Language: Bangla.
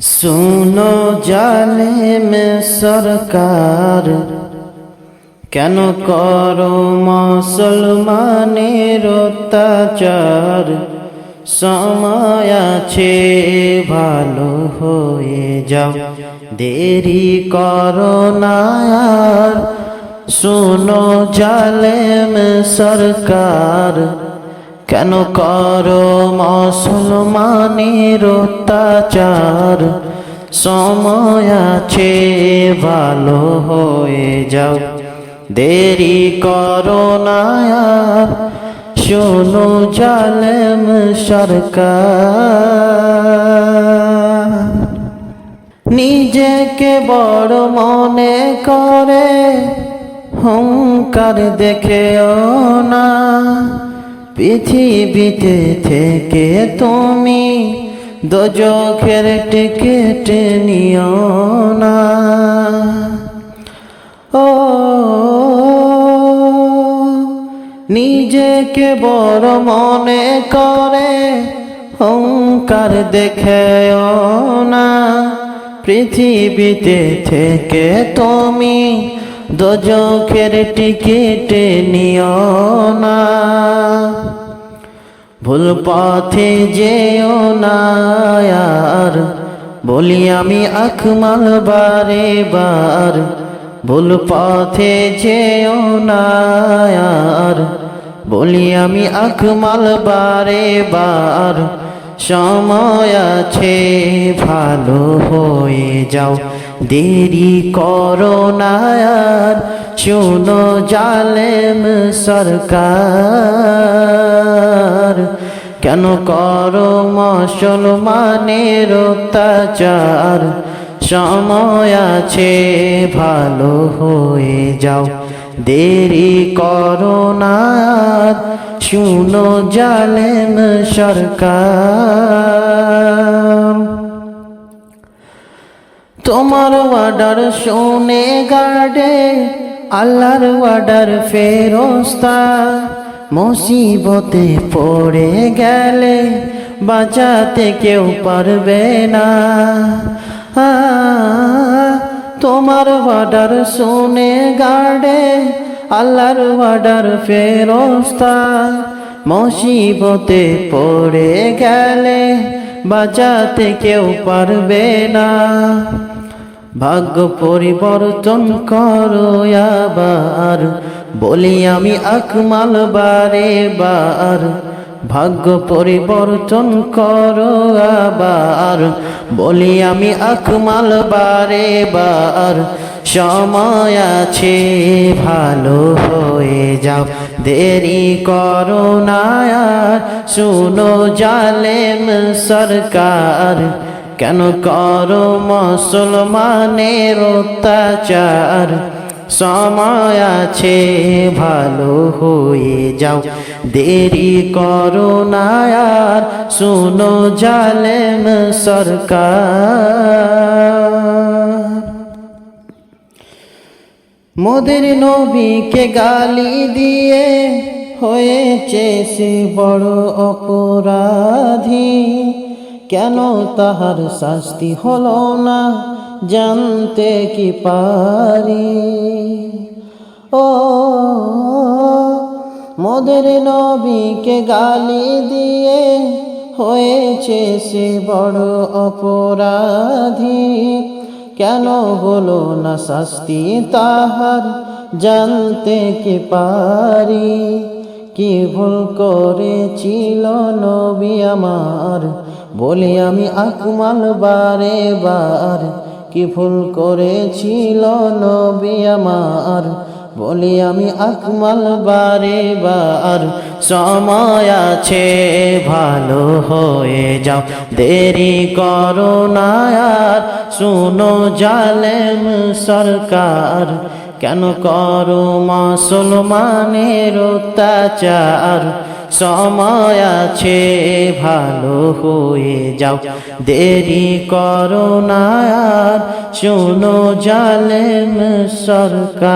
सुनो জালেম সরকার, কেন করো মুসলমানের অত্যাচার? সময় আছে, ভালো হয়ে যাও, দেরি করো না আর। শুনো জালেম সরকার কেন করো মুসলমানের অত্যাচার? সময় আছে, ভালো হয়ে যাও। দেরি করো না শোনো জালেম সরকার। নিজেকে বড় মনে করে, হুঙ্কার দেখেও না। পৃথিবীতে থেকে তুমি দোজখের টিকিট নিও না। ও, নিজেকে বড় মনে করে হুঙ্কার দেখেও না। পৃথিবীতে থেকে তুমি দোজখের টিকিট নিও না। ভুল পথে যেও না বলি আমি আকমাল বারে বার। ভুল পথে যেও না আর। বলি আমি আকমাল বারে বার। সময় আছে, ভালো হয়ে যাও। দেরি করো না শুনো জালেম সরকার। কেন করো মুসলমানের অত্যাচার? সময় আছে, ভালো হয়ে যাও। দেরি করো না। শুনো জালেম সরকার। তোমার ওয়ার্ডার শুনে গার্ডে আল্লাহর ওয়ার্ডার ফেরস্তা। মুসিবতে পড়ে গেলে বাঁচাতে কেউ পারবে না। তোমার ওয়ার্ডার শুনে গার্ডে আল্লাহর ওয়ার্ডার ফেরস্তা। মুসিবতে পড়ে গেলে বাঁচাতে কেউ পারবে না। ভাগ্য পরিবর্তন করো আবার। বলি আমি আকমাল বারে বার। ভাগ্য পরিবর্তন করো আবার। বলি আমি আকমাল বারে বার। সময় আছে, ভালো হয়ে যাও। দেরি করো না আর। শুনো জালেম সরকার। কেন করো মুসলমানের অত্যাচার? সময় আছে, ভালো হয়ে যাও। দেরি করো না আর, শুনো জালেম সরকার। মোদের নবীকে গালি দিয়ে হয়েছে সে বড় অপরাধী। কেন তাহার শাস্তি হলো না? জানতে কি পারি? ও, মোদের নবীকে গালি দিয়ে হয়েছে সে বড় অপরাধী। কেন হলো না শাস্তি তাহার? জানতে কি পারি? কি ভুল করেছিল নবী আমার? বলি আমি আকমাল বারে বার। কি ভুল করেছিল নবী আমার? বলি আমি আকমাল বারে বার। সময় আছে, ভালো হয়ে যাও। দেরি করো না আর। শুনো জালেম সরকার, কেন করো মুসলমানের অত্যাচার? সময় আছে ভালো হয়ে যাও। দেরি করো না শুনো জালেম সরকার।